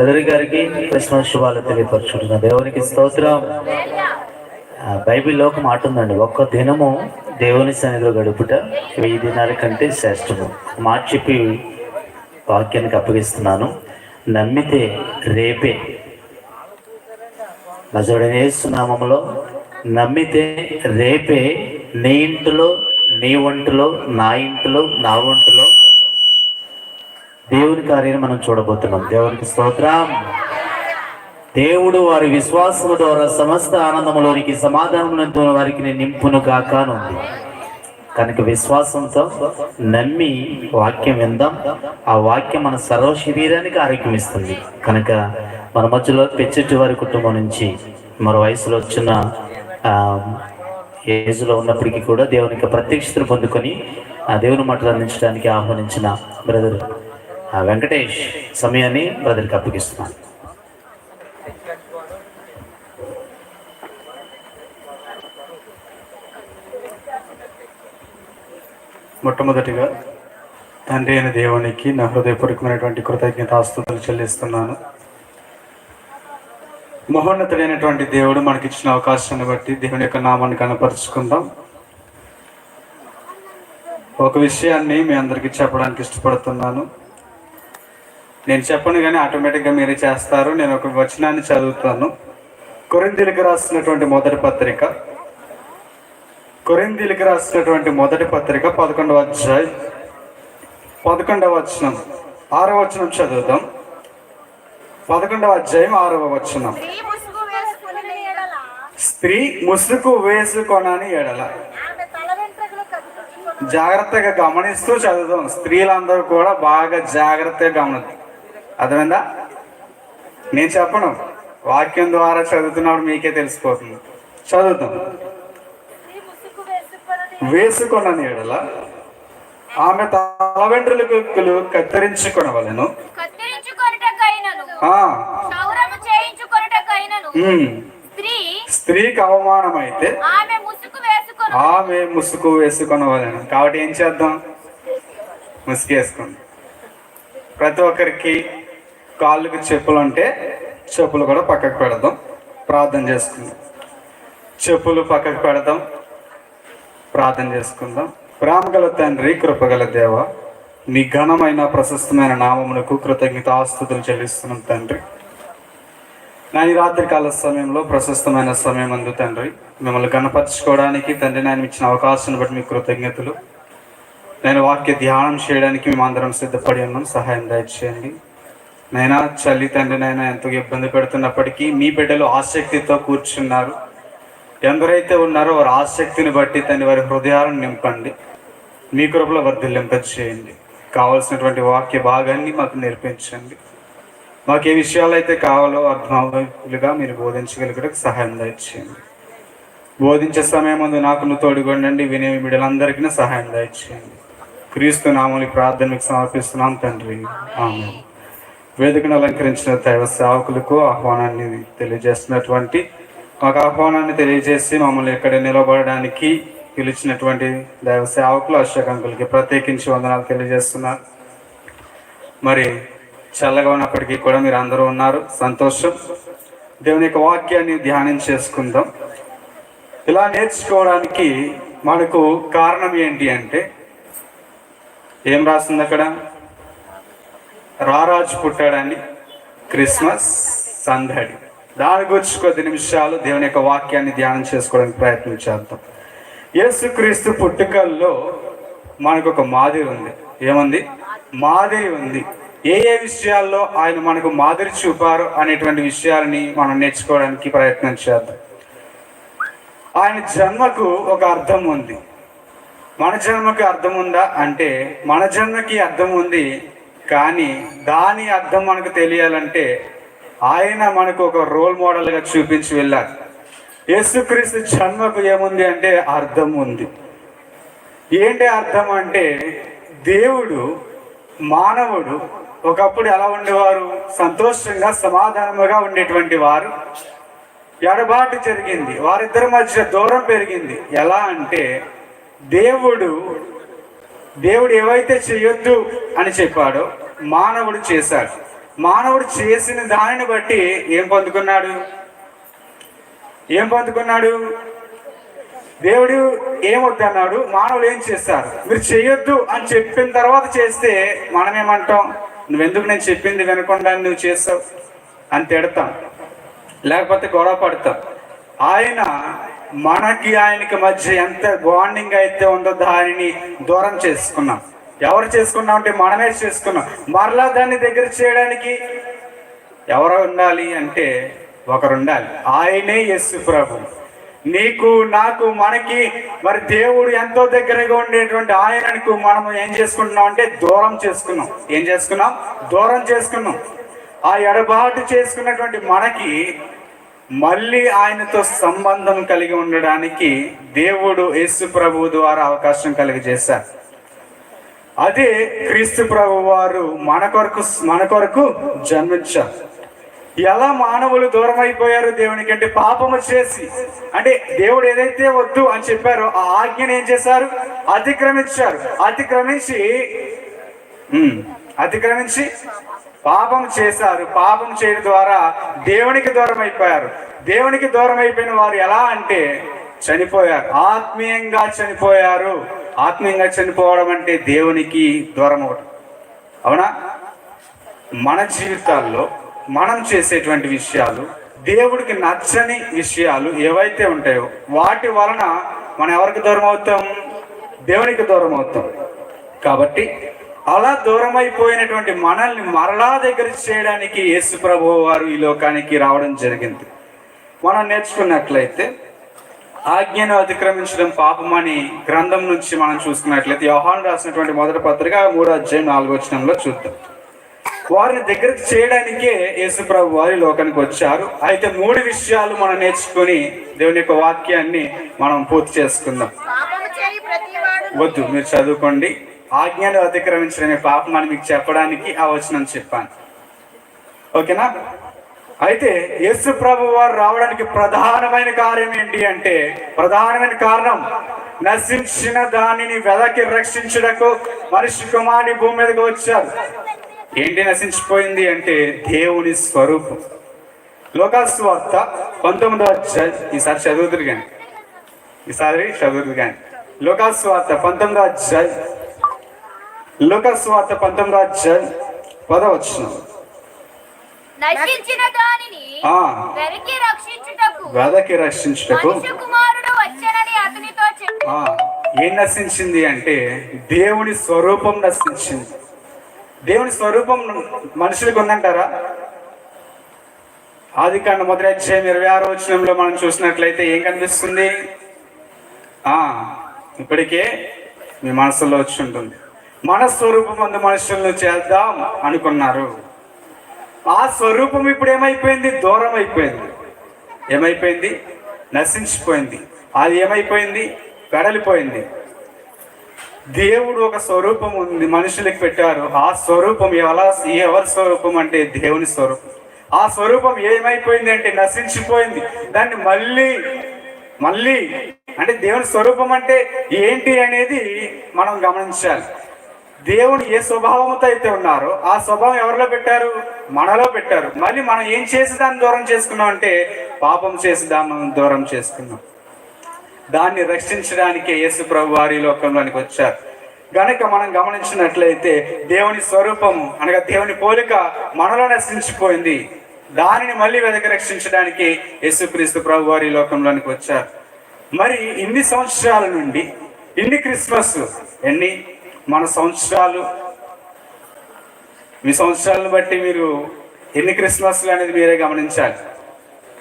Brother గారికి Christmas శుభాలు తెలియపరుచుంటున్న దేవునికి స్తోత్రం. బైబిల్లో ఒక మాట ఉందండి ఒక్క దినము దేవుని సన్నిధిలో గడుపుట వెయ్యి దినాల కంటే శ్రేష్టము. మాట చెప్పి వాక్యానికి అప్పగిస్తున్నాను. నమ్మితే రేపే. నజరుడనే సునామములో నమ్మితే రేపే నీ ఇంటిలో నీ ఒంటిలో నా ఇంటిలో నా ఒంటిలో దేవుని కార్యాన్ని మనం చూడబోతున్నాం. దేవునికి స్తోత్రం. దేవుడు వారి విశ్వాసము ద్వారా సమస్త ఆనందములోనికి సమాధానములతో వారికి నింపును కాకానుంది కనుక విశ్వాసంతో నమ్మి వాక్యం విందాం. ఆ వాక్యం మన సర్వ శరీరానికి ఆరోగ్యం ఇస్తుంది. కనుక మన మధ్యలో పెచ్చటి వారి కుటుంబం నుంచి మరో వయసులో వచ్చిన ఆ, ఏజ్లో ఉన్నప్పటికీ కూడా దేవునికి ప్రత్యక్షతను పొందుకొని ఆ దేవుని మాటలు అందించడానికి ఆహ్వానించిన బ్రదర్. వెంకటేష్ సమయాన్ని బ్రదర్కి అప్పగిస్తున్నాను. మొట్టమొదటిగా తండ్రి అయిన దేవునికి నా హృదయపూర్వకమైనటువంటి కృతజ్ఞతాస్తుతులు చెల్లిస్తున్నాను. మహోన్నతుడైనటువంటి దేవుడు మనకిచ్చిన అవకాశాన్ని బట్టి దేవుని యొక్క నామాన్ని కనపరుచుకుందాం ఒక విషయాన్ని మీ అందరికీ చెప్పడానికి ఇష్టపడుతున్నాను. నేను చెప్పను కానీ ఆటోమేటిక్గా మీరే చేస్తారు. నేను ఒక వచనాన్ని చదువుతాను. కొరిందీలకు రాసినటువంటి మొదటి పత్రిక. కొరిందీలకు రాసినటువంటి మొదటి పత్రిక పదకొండవ అధ్యాయం. పదకొండవ వచనం. ఆరవ వచనం చదువుదాం. పదకొండవ అధ్యాయం ఆరవ వచనం. స్త్రీ ముసుగు వేసుకొనని ఎడల జాగ్రత్తగా గమనిస్తూ చదువుదాం. స్త్రీలందరూ కూడా బాగా జాగ్రత్తగా గమనిద్దాం. అర్థమైందా? నేను చెప్పను. వాక్యం ద్వారా చదువుతున్నప్పుడు మీకే తెలిసిపోతుంది. చదువుతాం. వేసుకొనని ఎడల ఆమె తల కత్తిరించుకొనవలెను. చేయించుకొనుటకైనను. ఉమ్, స్త్రీ స్త్రీకి ముసుగు వేసుకొని. ఆమె ముసుగు వేసుకొనవలెను. కాబట్టి ఏం చేద్దాం? ముసుగు వేసుకోండి ప్రతి ఒక్కరికి కాళ్ళకి చెప్పులు అంటే చెప్పులు కూడా పక్కకు పెడదాం. ప్రార్థన చేసుకుందాం. చెప్పులు పక్కకు పెడదాం. ప్రార్థన చేసుకుందాం. ప్రేమగల తండ్రి కృపగల దేవ నీ ఘనమైన ప్రశస్తమైన నామమునకు కృతజ్ఞత ఆస్తుతులు చెల్లిస్తున్నాం తండ్రి. నా ఈ సమయంలో ప్రశస్తమైన సమయం అందు తండ్రి మిమ్మల్ని గణపరచుకోవడానికి తండ్రి నేను ఇచ్చిన అవకాశాన్ని బట్టి మీ కృతజ్ఞతలు. నేను వాక్య ధ్యానం చేయడానికి మేము అందరం సిద్ధపడి ఉన్నాం. సహాయం దయచేయండి. నైనా చల్లి తండ్రినైనా ఎంతో ఇబ్బంది పెడుతున్నప్పటికీ మీ బిడ్డలు ఆసక్తితో కూర్చున్నారు. ఎందరైతే ఉన్నారో వారి ఆసక్తిని బట్టి తన వారి హృదయాలను నింపండి. మీ కృపలో వర్ధిల్లింపచేయండి కావలసినటువంటి వాక్య భాగాన్ని మాకు నేర్పించండి. మాకు ఏ విషయాలు అయితే కావాలో అర్థమవులుగా మీరు బోధించగలిగడానికి సహాయం దయచేయండి. బోధించే సమయం ముందు నాకు నువ్వు తోడుగొండండి వినే బిడ్డలందరికీ సహాయం దయచేయండి. క్రీస్తు నామని ప్రార్థనకు సమర్పిస్తున్నాం తండ్రి. ఆమె వేదికను అలంకరించిన దైవ సేవకులకు ఆహ్వానాన్ని తెలియజేస్తున్నటువంటి మాకు ఆహ్వానాన్ని తెలియజేసి మమ్మల్ని ఇక్కడ నిలబడడానికి పిలిచినటువంటి దైవ సేవకులు అశోకంకులకి ప్రత్యేకించి వందనాలు తెలియజేస్తున్నారు. మరి చల్లగా ఉన్నప్పటికీ కూడా మీరు అందరూ ఉన్నారు. సంతోషం. దేవుని యొక్క వాక్యాన్ని ధ్యానం చేసుకుందాం. ఇలా నేర్చుకోవడానికి మనకు కారణం ఏంటి అంటే ఏం రాస్తుంది అక్కడ? రారాజు పుట్టాడని క్రిస్మస్ సందడి. దాని గురించి కొద్ది నిమిషాలు దేవుని యొక్క వాక్యాన్ని ధ్యానం చేసుకోవడానికి ప్రయత్నం చేద్దాం. యేసుక్రీస్తు పుట్టుకల్లో మనకు ఒక మాదిరి ఉంది. ఏముంది? మాదిరి ఉంది. ఏ ఏ విషయాల్లో ఆయన మనకు మాదిరి చూపారు అనేటువంటి విషయాలని మనం నేర్చుకోవడానికి ప్రయత్నం చేద్దాం. ఆయన జన్మకు ఒక అర్థం ఉంది. మన జన్మకి అర్థం ఉందా? అంటే మన జన్మకి అర్థం ఉంది. కానీ దాని అర్థం మనకు తెలియాలంటే ఆయన మనకు ఒక రోల్ మోడల్గా చూపించి వెళ్ళారు. యేసుక్రీస్తు జన్మకు ఏముంది అంటే అర్థం ఉంది. ఏంటి అర్థం అంటే దేవుడు మానవుడు ఒకప్పుడు ఎలా ఉండేవారు? సంతోషంగా సమాధానముగా ఉండేటువంటి వారు. ఎడబాటు జరిగింది. వారిద్దరి మధ్య దూరం పెరిగింది. ఎలా అంటే దేవుడు దేవుడు ఏవైతే చేయొద్దు అని చెప్పాడో మానవుడు చేశాడు. మానవుడు చేసిన దానిని బట్టి ఏం పొందుకున్నాడు? ఏం పొందుకున్నాడు? దేవుడు ఏమొద్దన్నాడు మానవులు ఏం చేస్తారు? మీరు చేయొద్దు అని చెప్పిన తర్వాత చేస్తే మనం ఏమంటాం నువ్వెందుకు నేను చెప్పింది వినకుండా నువ్వు చేస్తావు? అని తిడతాం. లేకపోతే గొడవ పడతాం. ఆయన మనకి ఆయనకి మధ్య ఎంత బాండింగ్ అయితే ఉందో దానిని దూరం చేసుకున్నాం. ఎవరు చేసుకున్నాం అంటే మనమే చేసుకున్నాం. మరలా దాన్ని దగ్గర చేయడానికి ఎవరు ఉండాలి అంటే ఒకరు ఉండాలి ఆయనే యస్సు ప్రభు. నీకు నాకు మనకి మరి దేవుడు ఎంతో దగ్గరగా ఉండేటువంటి ఆయనకు మనం ఏం చేసుకుంటున్నాం అంటే దూరం చేసుకున్నాం. ఏం చేసుకున్నాం? దూరం చేసుకున్నాం. ఆ ఎడబాటు చేసుకున్నటువంటి మనకి మళ్ళీ ఆయనతో సంబంధం కలిగి ఉండడానికి దేవుడు యేసు ప్రభు ద్వారా అవకాశం కలిగజేశారు. అదే క్రీస్తు ప్రభు వారు మన కొరకు మన కొరకు జన్మించారు. ఎలా మానవులు దూరం అయిపోయారు దేవునికి అంటే పాపము చేసి అంటే దేవుడు ఏదైతే వద్దు అని చెప్పారో ఆ ఆజ్ఞను ఏం చేశారు? అతిక్రమించారు. అతిక్రమించి అతిక్రమించి పాపం చేశారు. పాపం చేయడం ద్వారా దేవునికి దూరం అయిపోయారు దేవునికి దూరం అయిపోయిన వారు ఎలా అంటే చనిపోయారు. ఆత్మీయంగా చనిపోయారు. ఆత్మీయంగా చనిపోవడం అంటే దేవునికి దూరం అవడం అవునా? మన జీవితాల్లో మనం చేసేటువంటి విషయాలు దేవుడికి నచ్చని విషయాలు ఏవైతే ఉంటాయో వాటి వలన మనం ఎవరికి దూరం అవుతాం దేవునికి దూరం అవుతాం కాబట్టి అలా దూరం అయిపోయినటువంటి మనల్ని మరలా దగ్గర చేయడానికి యేసు ప్రభు వారు ఈ లోకానికి రావడం జరిగింది. మనం నేర్చుకున్నట్లయితే ఆజ్ఞను అతిక్రమించడం పాపమని గ్రంథం నుంచి మనం చూసుకున్నట్లయితే యోహాన్ రాసినటువంటి మొదటి పత్రిక మూడో అధ్యాయం నాలుగో వచనంలో చూద్దాం. వారిని దగ్గరికి చేయడానికే యేసుప్రభు వారి లోకానికి వచ్చారు. అయితే మూడు విషయాలు మనం నేర్చుకొని దేవుని యొక్క వాక్యాన్ని మనం పూర్తి చేసుకుందాం. వద్దు మీరు చదువుకోండి. ఆజ్ఞను అతిక్రమించడమే పాపం అని మీకు చెప్పడానికి ఆ వచనం చెప్పాను. ఓకేనా? అయితే యేసు ప్రభు వారు రావడానికి ప్రధానమైన కార్యం ఏంటి అంటే ప్రధానమైన కారణం నశించిన దానిని వెదకి రక్షించుటకు మనిషి కుమారుని భూమి మీదకి వచ్చారు ఏంటి నశించిపోయింది అంటే దేవుని స్వరూపం. లోకాస్వార్త పంతొమ్మిదో అధ్యాయం ఈసారి చదువుతురు కానీ ఈసారి చదువుతురు కానీ లోకాస్వార్త పంతొమ్మిదో అధ్యాయం లోకాస్వార్త పంతొమ్మిదో అధ్యాయం పదవచ్చును నశించిన దానిని రక్షించుటకు వెదకి రక్షించుటకు. ఏం నశించింది అంటే దేవుని స్వరూపం నశించింది. దేవుని స్వరూపం మనుషులకు ఉందంటారా? ఆది కాండ మొదటి అధ్యాయం ఇరవై ఆరో వచనంలో మనం చూసినట్లయితే ఏం కనిపిస్తుంది? ఆ. ఇప్పటికే మీ మనసులో వచ్చి ఉంటుంది. మన స్వరూపం అందు మనుషులను చేద్దాం అనుకున్నారు. ఆ స్వరూపం ఇప్పుడు ఏమైపోయింది? దూరం అయిపోయింది ఏమైపోయింది? నశించిపోయింది. అది ఏమైపోయింది? వెడలిపోయింది. దేవుడు ఒక స్వరూపం ఉంది మనుషులకు పెట్టారు. ఆ స్వరూపం ఎలా ఎవరి స్వరూపం అంటే దేవుని స్వరూపం. ఆ స్వరూపం ఏమైపోయింది అంటే నశించిపోయింది. దాన్ని మళ్ళీ మళ్ళీ అంటే దేవుని స్వరూపం అంటే ఏంటి అనేది మనం గమనించాలి. దేవుడు ఏ స్వభావంతో అయితే ఉన్నారో ఆ స్వభావం ఎవరిలో పెట్టారు? మనలో పెట్టారు. మళ్ళీ మనం ఏం చేసి దాన్ని దూరం చేసుకున్నాం అంటే పాపం చేసి దాన్ని మనం దూరం చేసుకున్నాం. దాన్ని రక్షించడానికే యేసు ప్రభు వారి లోకంలోనికి వచ్చారు. గనుక మనం గమనించినట్లయితే దేవుని స్వరూపము అనగా దేవుని పోలిక మనలో నశించిపోయింది. దానిని మళ్ళీ వెదక రక్షించడానికి యేసుక్రీస్తు ప్రభు వారి లోకంలోనికి వచ్చారు. మరి ఇన్ని సంవత్సరాల నుండి ఇన్ని క్రిస్మస్ ఎన్ని? మన సంవత్సరాలు మీ సంవత్సరాలను బట్టి మీరు ఎన్ని క్రిస్మస్లు అనేది మీరే గమనించాలి.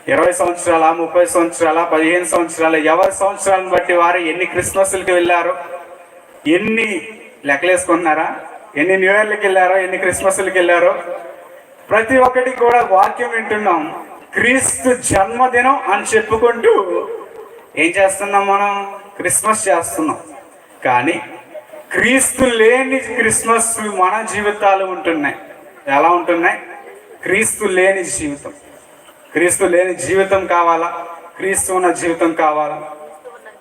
ఇరవై సంవత్సరాల ముప్పై సంవత్సరాల పదిహేను సంవత్సరాల ఎవరి సంవత్సరాలను బట్టి వారు ఎన్ని క్రిస్మస్లకి వెళ్ళారు ఎన్ని లెక్కలేసుకున్నారా ఎన్ని న్యూ ఇయర్లకి వెళ్ళారో ఎన్ని క్రిస్మస్లకి వెళ్ళారో ప్రతి ఒక్కటి కూడా వాక్యం వింటున్నాం. క్రీస్తు జన్మదినం అని చెప్పుకుంటూ ఏం చేస్తున్నాం మనం? క్రిస్మస్ చేస్తున్నాం. కానీ క్రీస్తు లేని క్రిస్మస్ మన జీవితాలు ఉంటున్నాయి. ఎలా ఉంటున్నాయి? క్రీస్తు లేని జీవితం. క్రీస్తు లేని జీవితం కావాలా? క్రీస్తు ఉన్న జీవితం కావాలా?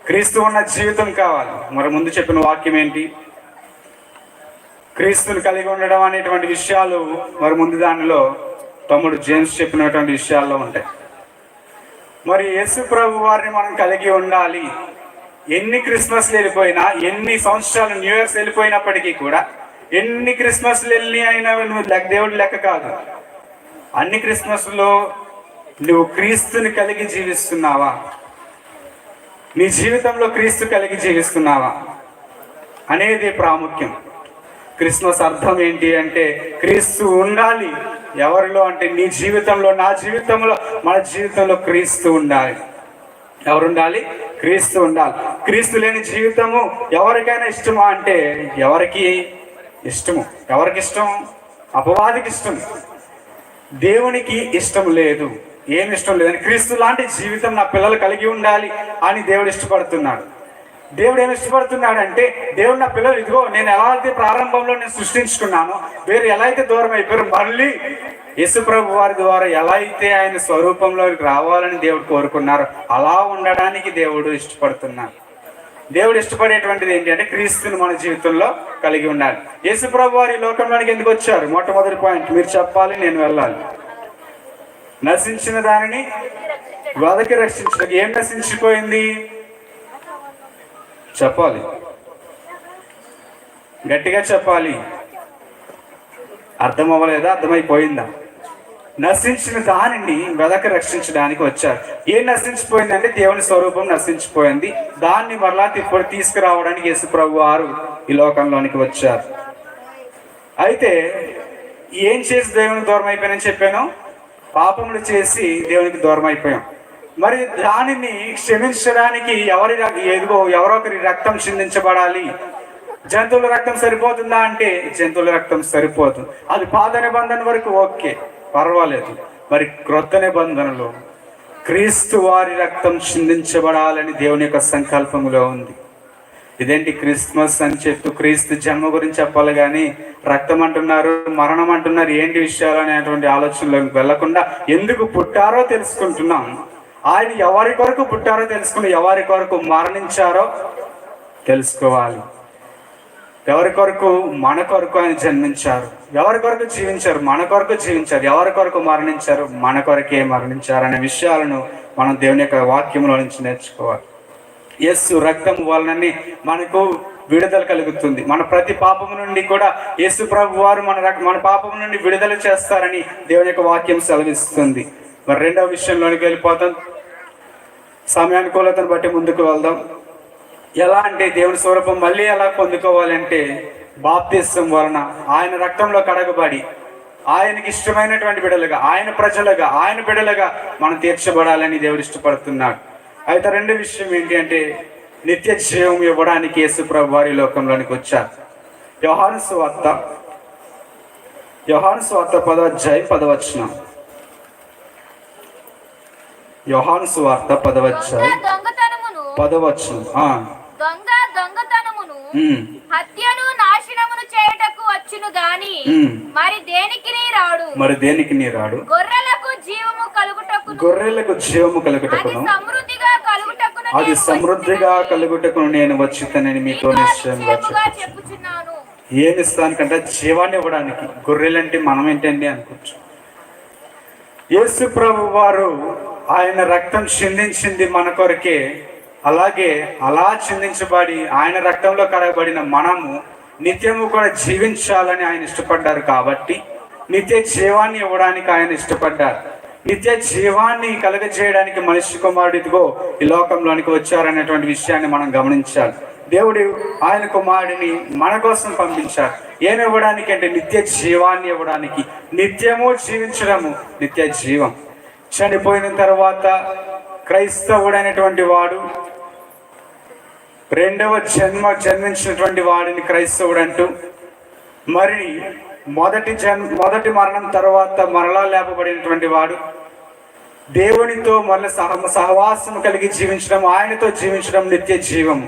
క్రీస్తు ఉన్న జీవితం కావాలి? మరి ముందు చెప్పిన వాక్యం ఏంటి? క్రీస్తుని కలిగి ఉండడం అనేటువంటి విషయాలు మరి ముందు దానిలో తమ్ముడు జేమ్స్ చెప్పినటువంటి విషయాల్లో ఉంటాయి. మరి యేసు ప్రభు వారిని మనం కలిగి ఉండాలి. ఎన్ని క్రిస్మస్లు వెళ్ళిపోయినా ఎన్ని సంవత్సరాలు న్యూ ఇయర్స్ వెళ్ళిపోయినప్పటికీ కూడా ఎన్ని క్రిస్మస్లు వెళ్ళి అయినా నువ్వు లెక్క దేవుడు లెక్క కాదు. అన్ని క్రిస్మస్లో నువ్వు క్రీస్తుని కలిగి జీవిస్తున్నావా? నీ జీవితంలో క్రీస్తు కలిగి జీవిస్తున్నావా? అనేది ప్రాముఖ్యం. క్రిస్మస్ అర్థం ఏంటి అంటే క్రీస్తు ఉండాలి. ఎవరిలో అంటే నీ జీవితంలో నా జీవితంలో మన జీవితంలో క్రీస్తు ఉండాలి. ఎవరు ఉండాలి క్రీస్తు ఉండాలి. క్రీస్తు లేని జీవితము ఎవరికైనా ఇష్టమా అంటే ఎవరికి ఇష్టము? ఎవరికి ఇష్టం? అపవాదికి ఇష్టం. దేవునికి ఇష్టం లేదు. ఏమి ఇష్టం లేదని క్రీస్తు లాంటి జీవితం నా పిల్లలు కలిగి ఉండాలి అని దేవుడు ఇష్టపడుతున్నాడు. దేవుడు ఏమి ఇష్టపడుతున్నాడు అంటే దేవుడు నా పిల్లలు ఇదిగో నేను ఎలా అయితే ప్రారంభంలో నేను సృష్టించుకున్నానో వేరు ఎలా అయితే దూరం అయిపోయారు మళ్ళీ యేసుప్రభు వారి ద్వారా ఎలా అయితే ఆయన స్వరూపంలోకి రావాలని దేవుడు కోరుకున్నారు అలా ఉండడానికి దేవుడు ఇష్టపడుతున్నాడు. దేవుడు ఇష్టపడేటువంటిది ఏంటి అంటే క్రీస్తుని మన జీవితంలో కలిగి ఉండాలి. యేసుప్రభు వారి లోకంలోనికి ఎందుకు వచ్చారు? మొట్టమొదటి పాయింట్ మీరు చెప్పాలి నేను వెళ్ళాలి. నశించిన దానిని వదకి రక్షించడానికి. ఏం నశించిపోయింది? చెప్పాలి. గట్టిగా చెప్పాలి. అర్థం అవ్వలేదా? అర్థమైపోయిందా? నశించిన దానిని వెదక రక్షించడానికి వచ్చారు. ఏం నశించిపోయిందంటే దేవుని స్వరూపం నశించిపోయింది. దాన్ని మరలా ఇప్పుడు తీసుకురావడానికి యేసుప్రభు వారు ఈ లోకంలోనికి వచ్చారు. అయితే ఏం చేసి దేవునికి దూరం అయిపోయానని చెప్పాను? పాపములు చేసి దేవునికి దూరం అయిపోయాం మరి దానిని క్షమించడానికి ఎవరి ఏదిగో ఎదుగో ఎవరో ఒకరి రక్తం చిందించబడాలి. జంతువుల రక్తం సరిపోతుందా అంటే జంతువుల రక్తం సరిపోతుంది అది పాత నిబంధన వరకు ఓకే పర్వాలేదు. మరి క్రొత్త నిబంధనలో క్రీస్తు వారి రక్తం చిందించబడాలని దేవుని యొక్క సంకల్పములో ఉంది. ఇదేంటి క్రిస్మస్ అని చెప్తూ క్రీస్తు జన్మ గురించి చెప్పాలి కానీ రక్తం అంటున్నారు మరణం అంటున్నారు ఏంటి విషయాలు అనేటువంటి ఆలోచనలోకి వెళ్ళకుండా ఎందుకు పుట్టారో తెలుసుకుంటున్నాం. ఆయన ఎవరి కొరకు పుట్టారో తెలుసుకుని ఎవరి కొరకు మరణించారో తెలుసుకోవాలి. ఎవరి కొరకు మన కొరకు ఆయన జన్మించారు? ఎవరి కొరకు జీవించారు? మన కొరకు జీవించారు. ఎవరి కొరకు మరణించారు? మన కొరకే మరణించారు అనే విషయాలను మనం దేవుని యొక్క వాక్యంలో నుంచి నేర్చుకోవాలి. యస్సు రక్తం వలనని మనకు విడుదల కలుగుతుంది. మన ప్రతి పాపము నుండి కూడా యేసు ప్రభు వారు మన రక్- మన పాపము నుండి విడుదల చేస్తారని దేవుని యొక్క వాక్యం సెలవిస్తుంది. మరి రెండవ విషయంలోనికి వెళ్ళిపోతాం. సమయానుకూలతను బట్టి ముందుకు వెళ్దాం. ఎలా అంటే దేవుని స్వరూపం మళ్ళీ ఎలా పొందుకోవాలంటే బాప్తిస్వం వలన ఆయన రక్తంలో కడగబడి ఆయనకి ఇష్టమైనటువంటి బిడలుగా ఆయన ప్రజలుగా ఆయన బిడలుగా మనం తీర్చబడాలని దేవుడు ఇష్టపడుతున్నాడు. అయితే రెండో విషయం ఏంటి అంటే నిత్య జీవం ఇవ్వడానికి యేసుప్రభు వారి లోకంలోనికి వచ్చారు. యోహాను స్వార్త యోహాను పదవ పదవధ్యాయం పదవచనం యోహాను స్వార్త పదవచనం ఆ, దొంగ దొంగతనమును హత్యను నాశనమును చేయుటకు వచ్చును గాని. మరి దేనికి రాడు? మరి దేనికి నీ రాడు? గొర్రెలకు జీవము కలుగుటకు గొర్రెలకు జీవము అది కలుగుటకును. సమృద్ధిగా కలుగుటకును అది సమృద్ధిగా కలుగుటకును నేను వచ్చితనని మీతో మీతో నిశ్చయంగా చెప్పుచున్నాను. ఏమి ఇస్తానికంటే జీవాన్ని ఇవ్వడానికి. గొర్రెలంటే మనం ఏంటండి అనుకోవచ్చు. యేసు ప్రభు వారు ఆయన రక్తం చిందించింది మన కొరకే. అలాగే అలా చిందించబడి ఆయన రక్తంలో కరగబడిన మనము నిత్యము కూడా జీవించాలని ఆయన ఇష్టపడ్డారు కాబట్టి నిత్య జీవాన్ని ఇవ్వడానికి ఆయన ఇష్టపడ్డారు. నిత్య జీవాన్ని కలగజేయడానికి మనిషి కుమారుడు ఇదిగో ఈ లోకంలోనికి వచ్చారనేటువంటి విషయాన్ని మనం గమనించాలి. దేవుడు ఆయన కుమారుడిని మన కోసం పంపించారు. ఏమి ఇవ్వడానికి అంటే నిత్య జీవాన్ని ఇవ్వడానికి. నిత్యము జీవించడము. నిత్య జీవం. చనిపోయిన తర్వాత క్రైస్తవుడైనటువంటి వాడు రెండవ జన్మ జన్మించినటువంటి వాడిని క్రైస్తవుడు అంటూ మరి మొదటి జన్ మొదటి మరణం తర్వాత మరలా లేపబడినటువంటి వాడు దేవునితో మరల సహ సహవాసం కలిగి జీవించడం ఆయనతో జీవించడం నిత్య జీవం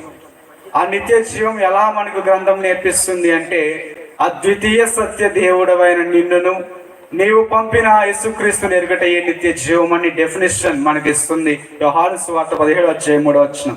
ఆ నిత్య జీవం ఎలా మనకు గ్రంథం నేర్పిస్తుంది అంటే అద్వితీయ సత్య దేవుడవైన నిన్నును నీవు పంపిన యేసుక్రీస్తుని ఎరుగటయ్యే నిత్య జీవం అని డెఫినేషన్ మనకి ఇస్తుంది యోహాను సువార్త పదిహేడు వచ్చే మూడో వచ్చిన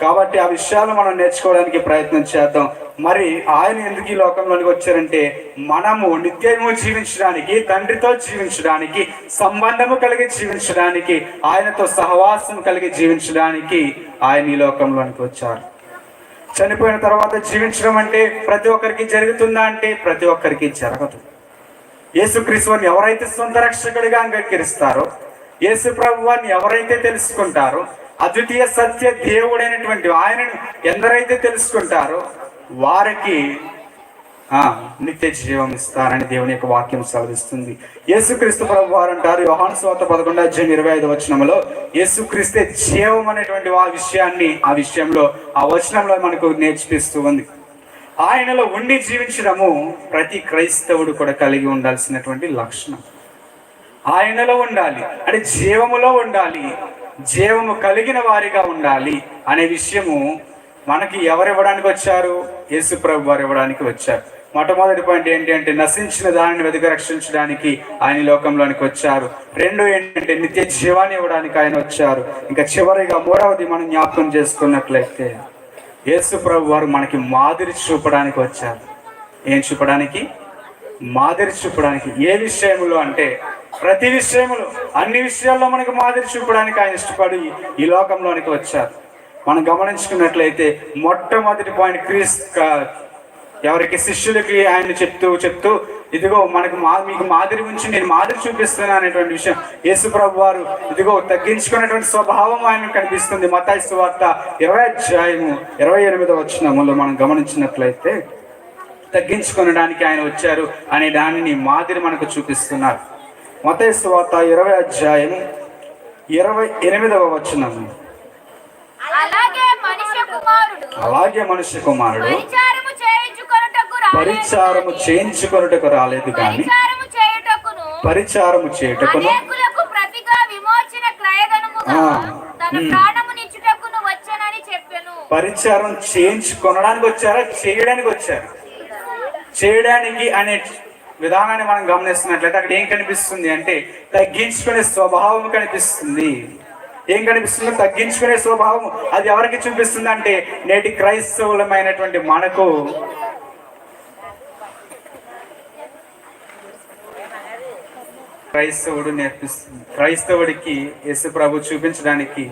కాబట్టి ఆ విషయాలు మనం నేర్చుకోవడానికి ప్రయత్నం చేద్దాం. మరి ఆయన ఎందుకు ఈ లోకంలోనికి వచ్చారంటే మనము నిత్యము జీవించడానికి తండ్రితో జీవించడానికి సంబంధము కలిగి జీవించడానికి ఆయనతో సహవాసం కలిగి జీవించడానికి ఆయన ఈ లోకంలోనికి వచ్చారు. చనిపోయిన తర్వాత జీవించడం అంటే ప్రతి ఒక్కరికి జరుగుతుందా అంటే ప్రతి ఒక్కరికి జరగదు. యేసుక్రీస్తు ఎవరైతే సొంత రక్షకుడిగా అంగీకరిస్తారో యేసు ప్రభువాన్ని ఎవరైతే తెలుసుకుంటారో అద్వితీయ సత్య దేవుడైనటువంటి ఆయనను ఎందరైతే తెలుసుకుంటారో వారికి ఆ నిత్య జీవం ఇస్తారని దేవుని యొక్క వాక్యం సెలవిస్తుంది. యేసుక్రీస్తు ప్రభు వారు అంటారు యోహాన్ స్వాత పదకొండు అధ్యాయం ఇరవై ఐదు వచనంలో యేసుక్రీస్తే జీవం అనేటువంటి ఆ విషయాన్ని ఆ విషయంలో ఆ వచనంలో మనకు నేర్పిస్తూ ఉంది. ఆయనలో ఉండి జీవించడము ప్రతి క్రైస్తవుడు కూడా కలిగి ఉండాల్సినటువంటి లక్షణం. ఆయనలో ఉండాలి అంటే జీవములో ఉండాలి జీవము కలిగిన వారిగా ఉండాలి అనే విషయము మనకి ఎవరు ఇవ్వడానికి వచ్చారు? యేసు ప్రభు వారు ఇవ్వడానికి వచ్చారు. మొట్టమొదటి పాయింట్ ఏంటి అంటే నశించిన దానిని వెతిక రక్షించడానికి ఆయన లోకంలోనికి వచ్చారు. రెండు ఏంటంటే నిత్య జీవాన్ని ఇవ్వడానికి ఆయన వచ్చారు. ఇంకా చివరిగా మూడవది మనం జ్ఞాపకం చేసుకున్నట్లయితే యేసుప్రభు వారు మనకి మాదిరి చూపడానికి వచ్చారు. ఏం చూపడానికి? మాదిరి చూపడానికి. ఏ విషయంలో అంటే ప్రతి విషయంలో అన్ని విషయాల్లో మనకి మాదిరి చూపడానికి ఆయన ఇష్టపడి ఈ లోకంలోనికి వచ్చారు. మనం గమనించుకున్నట్లయితే మొట్టమొదటి పాయింట్ క్రీస్ ఎవరికి శిష్యులకి ఆయన చెప్తూ చెప్తూ ఇదిగో మనకు మా మీకు మాదిరి ఉంచి నేను మాదిరి చూపిస్తున్నాను అనేటువంటి విషయం యేసు ప్రభు వారు ఇదిగో తగ్గించుకున్నటువంటి స్వభావం ఆయన కనిపిస్తుంది. మతాయి సువార్త ఇరవై అధ్యాయము ఇరవై ఎనిమిదో వచ్చినములో మనం గమనించినట్లయితే తగ్గించుకొనడానికి ఆయన వచ్చారు అనే దానిని మాదిరి మనకు చూపిస్తున్నారు. మతయ సువార్త ఇరవై అధ్యాయం ఇరవై ఎనిమిదవ వచనం అలాగే మనిషి కుమారుడు అలాగే మనుష్య కుమారుడు పరిచారము చేయించుకొనుటకు రాలేదు కానీ పరిచారము చేయుటకును పరిచారం చేయించుకొనడానికి వచ్చారా? చేయడానికి వచ్చారు? చేయడానికి అనే విధానాన్ని మనం గమనిస్తున్నట్లయితే అక్కడ ఏం కనిపిస్తుంది అంటే తగ్గించుకునే స్వభావం కనిపిస్తుంది. ఏం కనిపిస్తుంది? తగ్గించుకునే స్వభావం అది ఎవరికి చూపిస్తుంది అంటే నేటి క్రైస్తవులమైనటువంటి మనకు. క్రైస్తవుడు నేర్పిస్తుంది క్రైస్తవుడికి యేసు ప్రభు చూపించడానికి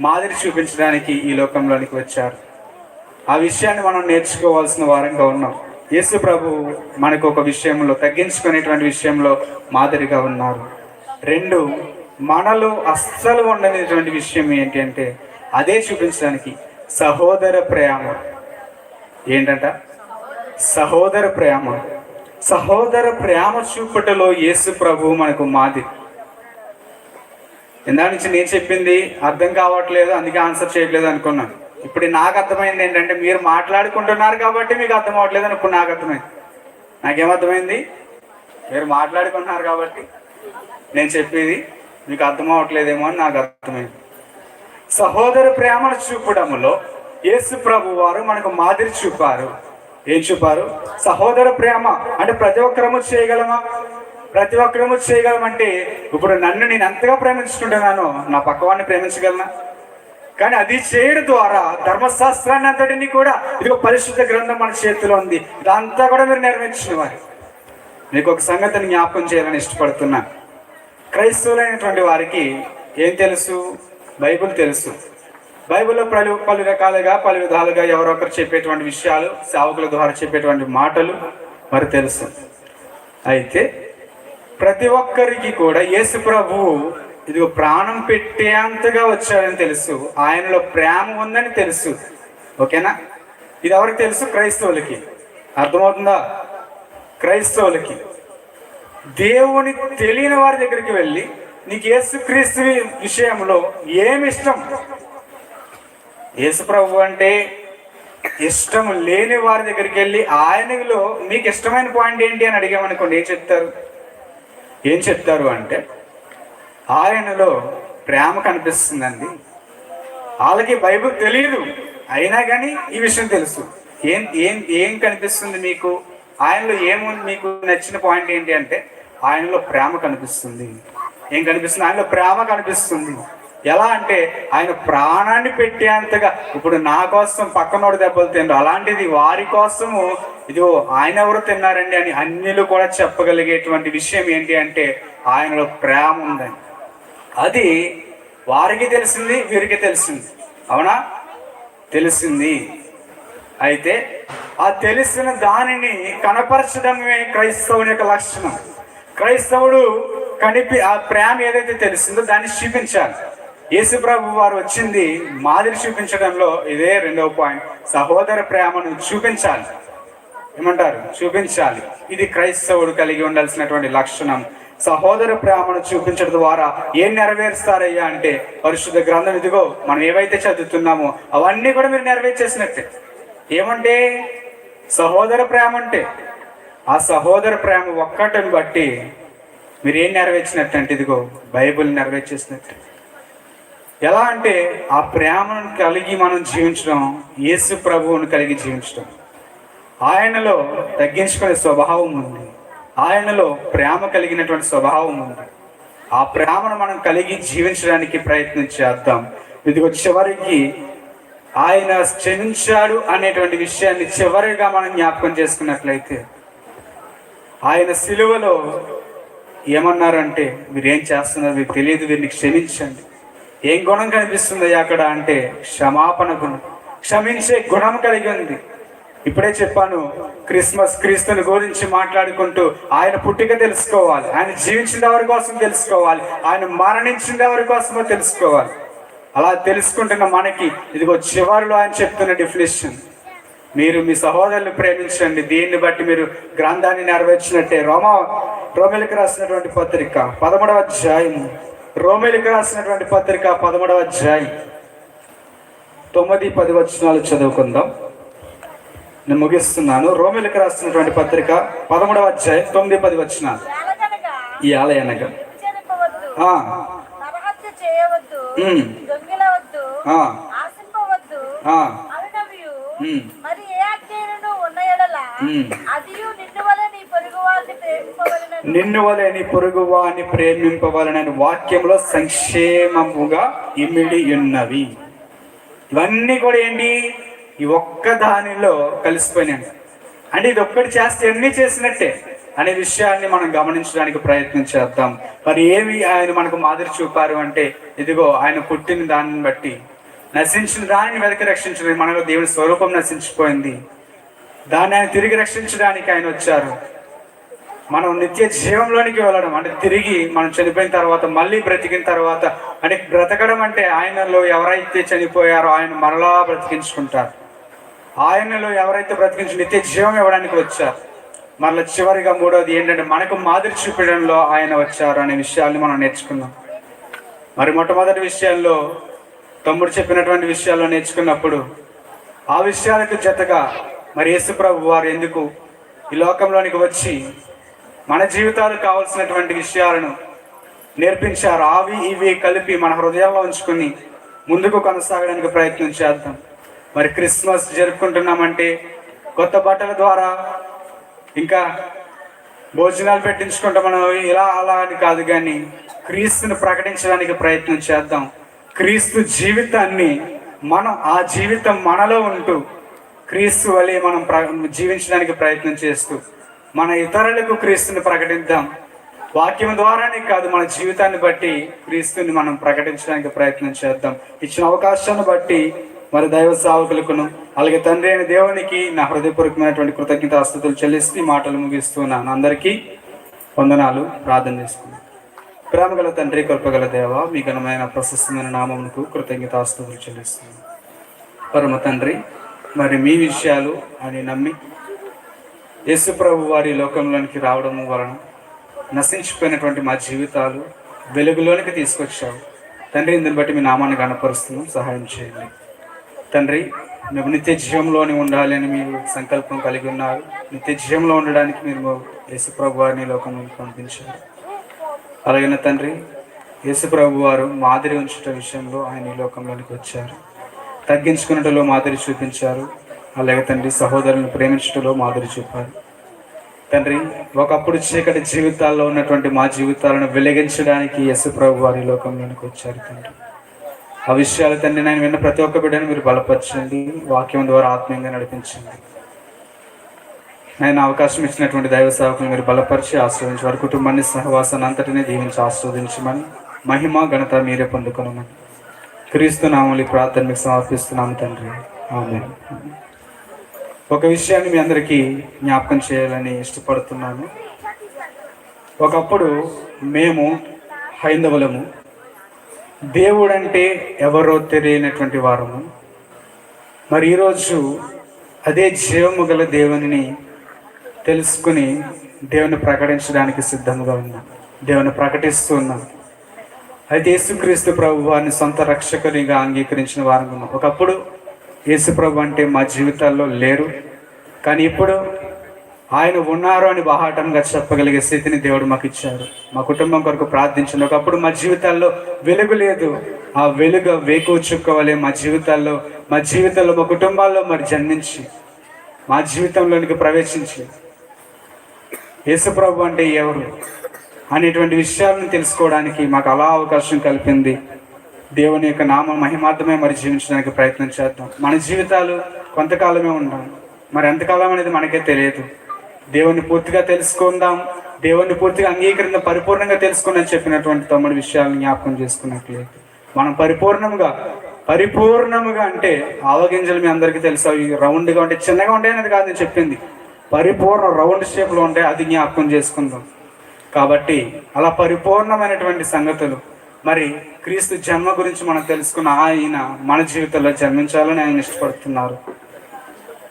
మాదిరి చూపించడానికి ఈ లోకంలోనికి వచ్చారు. ఆ విషయాన్ని మనం నేర్చుకోవాల్సిన వారంగా ఉన్నాం. యేసు ప్రభు మనకు ఒక విషయంలో తగ్గించుకునేటువంటి విషయంలో మాదిరిగా ఉన్నారు. రెండు మనలో అస్సలు ఉండనిటువంటి విషయం ఏంటి అంటే అదే చూపించడానికి సహోదర ప్రేమ. ఏంటంట? సహోదర ప్రేమ. సహోదర ప్రేమ చూపుటలో యేసు ప్రభు మనకు మాదిరి ఇందా నుంచి నేను చెప్పింది అర్థం కావట్లేదు అందుకే ఆన్సర్ చేయట్లేదు అనుకున్నాను. ఇప్పుడు నాకు అర్థమైంది ఏంటంటే మీరు మాట్లాడుకుంటున్నారు కాబట్టి మీకు అర్థం అవ్వట్లేదు అని ఇప్పుడు నాకు అర్థమైంది? నాకేమర్థమైంది మీరు మాట్లాడుకుంటున్నారు కాబట్టి నేను చెప్పేది మీకు అర్థం అవ్వట్లేదేమో అని నాకు అర్థమైంది. సహోదర ప్రేమను చూపడములో యేసు ప్రభు వారు మనకు మాదిరి చూపారు. ఏం చూపారు సహోదర ప్రేమ అంటే ప్రతి ఒక్కరము చేయగలమా? ప్రతి ఒక్కరము చేయగలమంటే ఇప్పుడు నన్ను నేను ఎంతగా ప్రేమించుకుంటున్నానో నా పక్కవాడిని ప్రేమించగలనా? కానీ అది చేయడం ద్వారా ధర్మశాస్త్రాన్ని అంతటిని కూడా ఇదిగో పరిశుద్ధ గ్రంథం మన చేతిలో ఉంది. ఇదంతా కూడా మీరు నెరవేర్చిన వారు. మీకు ఒక సంగతిని జ్ఞాపకం చేయాలని ఇష్టపడుతున్నాను. క్రైస్తవులైనటువంటి వారికి ఏం తెలుసు? బైబుల్ తెలుసు. బైబిల్లో పలు పలు రకాలుగా పలు విధాలుగా ఎవరొకరు చెప్పేటువంటి విషయాలు సేవకుల ద్వారా చెప్పేటువంటి మాటలు మరి తెలుసు. అయితే ప్రతి ఒక్కరికి కూడా యేసు ప్రభువు ఇదిగో ప్రాణం పెట్టేంతగా వచ్చాడని తెలుసు. ఆయనలో ప్రేమ ఉందని తెలుసు. ఓకేనా? ఇది ఎవరికి తెలుసు? క్రైస్తవులకి. అర్థమవుతుందా? క్రైస్తవులకి. దేవుని తెలియని వారి దగ్గరికి వెళ్ళి నీకు యేసుక్రీస్తు విషయంలో ఏమి ఇష్టం? యేసుప్రభు అంటే ఇష్టం లేని వారి దగ్గరికి వెళ్ళి ఆయనలో మీకు ఇష్టమైన పాయింట్ ఏంటి అని అడిగామనుకోండి ఏం చెప్తారు? ఏం చెప్తారు అంటే ఆయనలో ప్రేమ కనిపిస్తుందండి. వాళ్ళకి బైబుల్ తెలియదు అయినా కానీ ఈ విషయం తెలుసు. ఏం ఏం ఏం కనిపిస్తుంది మీకు? ఆయనలో ఏముంది మీకు నచ్చిన పాయింట్ ఏంటి అంటే ఆయనలో ప్రేమ కనిపిస్తుంది. ఏం కనిపిస్తుంది? ఆయనలో ప్రేమ కనిపిస్తుంది. ఎలా అంటే ఆయన ప్రాణాన్ని పెట్టేంతగా ఇప్పుడు నా కోసం పక్కనోడు దెబ్బలు తిన్నారు అలాంటిది వారి కోసము ఇదిగో ఆయన ఎవరు తిన్నారండి అని అన్నిలు కూడా చెప్పగలిగేటువంటి విషయం ఏంటి అంటే ఆయనలో ప్రేమ ఉందని అది వారికి తెలిసింది వీరికి తెలిసింది. అవునా? తెలిసింది. అయితే ఆ తెలిసిన దానిని కనపరచడమే క్రైస్తవుని యొక్క లక్షణం. క్రైస్తవుడు కనిపి ఆ ప్రేమ ఏదైతే తెలిసిందో దాన్ని చూపించాలి యేసు ప్రభు వారు వచ్చింది మాదిరి చూపించడంలో ఇదే రెండవ పాయింట్. సహోదర ప్రేమను చూపించాలి. ఏమంటారు? చూపించాలి. ఇది క్రైస్తవుడు కలిగి ఉండాల్సినటువంటి లక్షణం. సహోదర ప్రేమను చూపించడం ద్వారా ఏం నెరవేరుస్తారయ్యా అంటే పరిశుద్ధ గ్రంథం ఇదిగో మనం ఏవైతే చదువుతున్నామో అవన్నీ కూడా మీరు నెరవేర్చేసినట్టే. ఏమంటే? సహోదర ప్రేమ అంటే. ఆ సహోదర ప్రేమ ఒక్కటిని బట్టి మీరు ఏం నెరవేర్చినట్టు అంటే ఇదిగో బైబిల్ నెరవేర్చేసినట్టు. ఎలా అంటే ఆ ప్రేమను కలిగి మనం జీవించడం యేసు ప్రభువును కలిగి జీవించడం. ఆయనలో తగ్గించుకునే స్వభావం ఉంది. ఆయనలో ప్రేమ కలిగినటువంటి స్వభావం ఉంది. ఆ ప్రేమను మనం కలిగి జీవించడానికి ప్రయత్నం చేద్దాం. ఇదిగో చివరికి ఆయన క్షమించాడు అనేటువంటి విషయాన్ని చివరిగా మనం జ్ఞాపకం చేసుకున్నట్లయితే ఆయన సిలువలో ఏమన్నారంటే మీరేం చేస్తున్నారు మీకు తెలియదు వీరిని క్షమించండి. ఏం గుణం కనిపిస్తుంది అక్కడ అంటే క్షమాపణ గుణం. క్షమించే గుణం కలిగి ఉంది. ఇప్పుడే చెప్పాను క్రిస్మస్ క్రీస్తుని గురించి మాట్లాడుకుంటూ ఆయన పుట్టిక తెలుసుకోవాలి ఆయన జీవించిన ఎవరి కోసం తెలుసుకోవాలి ఆయన మరణించిన ఎవరి కోసమో తెలుసుకోవాలి. అలా తెలుసుకుంటున్న మనకి ఇదిగో చివరిలో ఆయన చెప్తున్న డెఫినేషన్ మీరు మీ సహోదరులు ప్రేమించండి దీన్ని బట్టి మీరు గ్రంథాన్ని నెరవేర్చినట్టే. రోమా రోమిలకు రాసినటువంటి పత్రిక పదమూడవ అధ్యాయము. రోమిలికి రాసినటువంటి పత్రిక పదమూడవ అధ్యాయం. తొమ్మిది పది వచనాలు చదువుకుందాం. నేను ముగిస్తున్నాను. రోమిలికి రాసినటువంటి పత్రిక పదమూడవ అధ్యాయం తొమ్మిది పది వచనాలు. ఈ ఆలయనగా. మరి ఏ ఎడల ఉమ్. నిన్ను వలె నీ పొరుగు పొరుగు వాని ప్రేమింపవలనని వాక్యంలో సంక్షేమముగా ఇమిడి ఉన్నవి. ఇవన్నీ కూడా ఏంటి? ఈ ఒక్క దానిలో కలిసిపోయినాయి. అంటే ఇది ఒక్కటి చేస్తే అన్ని చేసినట్టే అనే విషయాన్ని మనం గమనించడానికి ప్రయత్నం చేద్దాం. మరి ఏమి ఆయన మనకు మాదిరి చూపారు అంటే ఇదిగో ఆయన పుట్టిన దానిని బట్టి నశించిన దానిని వెనక రక్షించడం మనలో దేవుని స్వరూపం నశించిపోయింది. దాన్ని ఆయన తిరిగి రక్షించడానికి ఆయన వచ్చారు. మనం నిత్య జీవంలోనికి వెళ్ళడం అంటే తిరిగి మనం చనిపోయిన తర్వాత మళ్ళీ బ్రతికిన తర్వాత అంటే బ్రతకడం అంటే ఆయనలో ఎవరైతే చనిపోయారో ఆయన మరలా బ్రతికించుకుంటారు. ఆయనలో ఎవరైతే బ్రతికించి నిత్య జీవం ఇవ్వడానికి వచ్చారు. మరలా చివరిగా మూడోది ఏంటంటే మనకు మాదిరి చూపించడంలో ఆయన వచ్చారు అనే విషయాల్ని మనం నేర్చుకున్నాం. మరి మొట్టమొదటి విషయాల్లో తమ్ముడు చెప్పినటువంటి విషయాల్లో నేర్చుకున్నప్పుడు ఆ విషయాలకు జతగా మరి యేసుప్రభు వారు ఎందుకు ఈ లోకంలోనికి వచ్చి మన జీవితాలు కావాల్సినటువంటి విషయాలను నేర్పించారు. ఆవి ఇవి కలిపి మన హృదయంలో ఉంచుకుని ముందుకు కొనసాగడానికి ప్రయత్నం చేద్దాం. మరి క్రిస్మస్ జరుపుకుంటున్నామంటే కొత్త బట్టల ద్వారా ఇంకా భోజనాలు పెట్టించుకుంటాం మనం. ఇలా అలా అని కాదు కానీ క్రీస్తుని ప్రకటించడానికి ప్రయత్నం చేద్దాం. క్రీస్తు జీవితాన్ని మనం ఆ జీవితం మనలో ఉంటూ క్రీస్తు వలె మనం ప్ర జీవించడానికి ప్రయత్నం చేస్తూ మన ఇతరులకు క్రీస్తుని ప్రకటిద్దాం. వాక్యం ద్వారానే కాదు మన జీవితాన్ని బట్టి క్రీస్తుని మనం ప్రకటించడానికి ప్రయత్నం చేద్దాం. ఇచ్చిన అవకాశాన్ని బట్టి మరి దైవ సేవకులకును అలాగే తండ్రి అయిన దేవునికి నా హృదయపూర్వకమైనటువంటి కృతజ్ఞత ఆస్తులు చెల్లిస్తూ ఈ మాటలు ముగిస్తున్నాను. అందరికీ వందనాలు. ప్రార్థన చేసుకున్నాను ప్రేమగల తండ్రి కృపగల దేవ మీ ఘనమైన ప్రశస్తమైన నామమునకు కృతజ్ఞత ఆస్తుతులు చెల్లిస్తున్నాను పరమ తండ్రి మరి మీ విషయాలు అని నమ్మి యేసు వారి లోకంలోనికి రావడం వలన నశించిపోయినటువంటి మా జీవితాలు వెలుగులోనికి తీసుకొచ్చావు. తండ్రి ఇందుని బట్టి మీ నామాన్ని గణపరుస్తున్నాం సహాయం చేయండి. తండ్రి మేము నిత్య జీవంలోని ఉండాలి అని మీరు సంకల్పం కలిగి ఉన్నారు. నిత్య జీవంలో ఉండడానికి మీరు యేసుప్రభు వారిని లోకంలోకి పంపించారు. అలాగే తండ్రి యేసుప్రభు వారు మాదిరి ఉంచట విషయంలో ఆయన ఈ లోకంలోనికి వచ్చారు. తగ్గించుకున్నట్టులో మాదిరి చూపించారు. అలాగే తండ్రి సహోదరులను ప్రేమించటంలో మాదిరి చూపారు తండ్రి ఒకప్పుడు చీకటి జీవితాల్లో ఉన్నటువంటి మా జీవితాలను వెలిగించడానికి యశుప్రభు వారి లోకంలోనికి వచ్చారు తండ్రి. ఆ విషయాలు తండ్రి నేను విన్న ప్రతి ఒక్క బిడ్డను మీరు బలపరచండి వాక్యం ద్వారా ఆత్మీయంగా నడిపించండి. నేను అవకాశం ఇచ్చినటువంటి దైవ సేవకులు మీరు బలపరిచి ఆస్వాదించి వారి కుటుంబాన్ని సహవాసాన్ని అంతటినీ దీవించి ఆస్వాదించమని మహిమ ఘనత మీరే పొందుకొనమని. క్రీస్తు నామలి ప్రార్థన సమర్పిస్తున్నాము తండ్రి. ఆమె ఒక విషయాన్ని మీ అందరికీ జ్ఞాపకం చేయాలని ఇష్టపడుతున్నాను. ఒకప్పుడు మేము హైందవులము. దేవుడంటే ఎవరో తెలియనటువంటి వారము. మరి ఈరోజు అదే జీవము గల దేవునిని తెలుసుకుని దేవుని ప్రకటించడానికి సిద్ధంగా ఉన్నాం. దేవుని ప్రకటిస్తూ ఉన్నాం. అయితే యేసుక్రీస్తు ప్రభు వారిని సొంత రక్షకునిగా అంగీకరించిన వారంగా ఉన్నాం ఒకప్పుడు యేసుప్రభు అంటే మా జీవితాల్లో లేరు. కానీ ఇప్పుడు ఆయన ఉన్నారు అని బాహాటంగా చెప్పగలిగే స్థితిని దేవుడు మాకు ఇచ్చారు మా కుటుంబం కొరకు ప్రార్థించండి ఒకప్పుడు మా జీవితాల్లో వెలుగు లేదు. ఆ వెలుగు వేకూర్చుకోవాలి మా జీవితాల్లో. మా జీవితాల్లో మా కుటుంబాల్లో మరి జన్మించి మా జీవితంలోనికి ప్రవేశించి. యేసుప్రభు అంటే ఎవరు అనేటువంటి విషయాలను తెలుసుకోవడానికి మాకు అలా అవకాశం కల్పింది. దేవుని యొక్క నామ మహిమార్థమే మరి జీవించడానికి ప్రయత్నం చేద్దాం. మన జీవితాలు కొంతకాలమే ఉంటాం మరి ఎంతకాలం అనేది మనకే తెలియదు. దేవుని పూర్తిగా తెలుసుకుందాం. దేవుని పూర్తిగా అంగీకరణ పరిపూర్ణంగా తెలుసుకుందని చెప్పినటువంటి తమ్ముడు విషయాలను జ్ఞాపకం చేసుకున్నట్లయితే మనం పరిపూర్ణంగా పరిపూర్ణముగా అంటే ఆవగింజలు మీ అందరికీ తెలుసు? అవి రౌండ్గా ఉంటే చిన్నగా ఉంటాయి అనేది కాదు నేను చెప్పింది. పరిపూర్ణ రౌండ్ షేప్లో ఉంటే అది జ్ఞాపకం చేసుకుందాం. కాబట్టి అలా పరిపూర్ణమైనటువంటి సంగతులు మరి క్రీస్తు జన్మ గురించి మనం తెలుసుకున్న ఆయన మన జీవితంలో జన్మించాలని ఆయన ఇష్టపడుతున్నారు.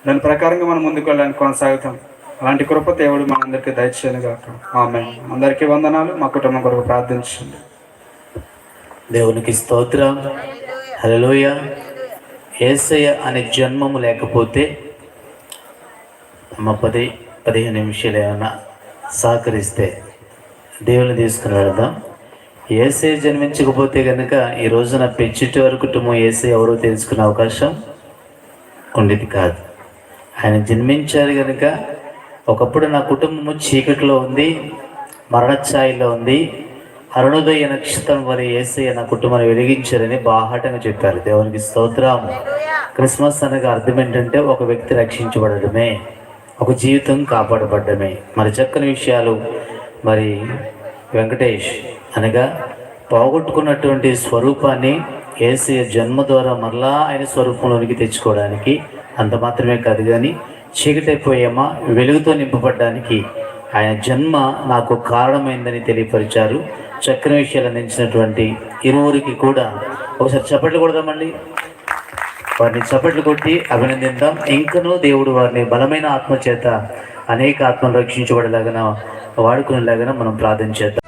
దాని ప్రకారంగా మనం ముందుకు వెళ్ళడానికి కొనసాగుతాం. అలాంటి కృప దేవుడు మనందరికీ దయచేయను కాక ఆమె అందరికీ వందనాలు. మా కుటుంబం కొరకు ప్రార్థించండి. దేవునికి స్తోత్రం. హలోయ ఏసయ్య అనే జన్మము లేకపోతే మా పది పదిహేను నిమిషాలు ఏమైనా సహకరిస్తే దేవుని తీసుకుని వెళదాం. ఏసే జన్మించకపోతే కనుక ఈ రోజున పెంచిటి వారి కుటుంబం ఏసే ఎవరో తెలుసుకునే అవకాశం ఉండేది కాదు. ఆయన జన్మించారు కనుక ఒకప్పుడు నా కుటుంబము చీకటిలో ఉంది మరణఛాయిలో ఉంది. అరుణోదయ నక్షత్రం వారి ఏసే నా కుటుంబాన్ని వెలిగించారని బాహాటంగా చెప్పారు. దేవునికి స్తోత్రం క్రిస్మస్ అనగా అర్థం ఏంటంటే ఒక వ్యక్తి రక్షించబడడమే ఒక జీవితం కాపాడబడ్డమే. మరి చక్కని విషయాలు మరి వెంకటేష్ అనగా పోగొట్టుకున్నటువంటి స్వరూపాన్ని ఏసీ జన్మ ద్వారా మరలా ఆయన స్వరూపంలోనికి తెచ్చుకోవడానికి అంత మాత్రమే కాదు కానీ చీకటైపోయేమా వెలుగుతో నింపబడ్డానికి ఆయన జన్మ నాకు కారణమైందని తెలియపరిచారు. చక్ర విషయాలు అందించినటువంటి ఇరువురికి కూడా ఒకసారి చప్పట్లు కొడదామండి. వారిని చప్పట్లు కొట్టి అభినందిద్దాం. ఇంకనూ దేవుడు వారిని బలమైన ఆత్మ చేత అనేక ఆత్మలు రక్షించబడేలాగా వాడుకునేలాగా మనం ప్రార్థన చేద్దాం.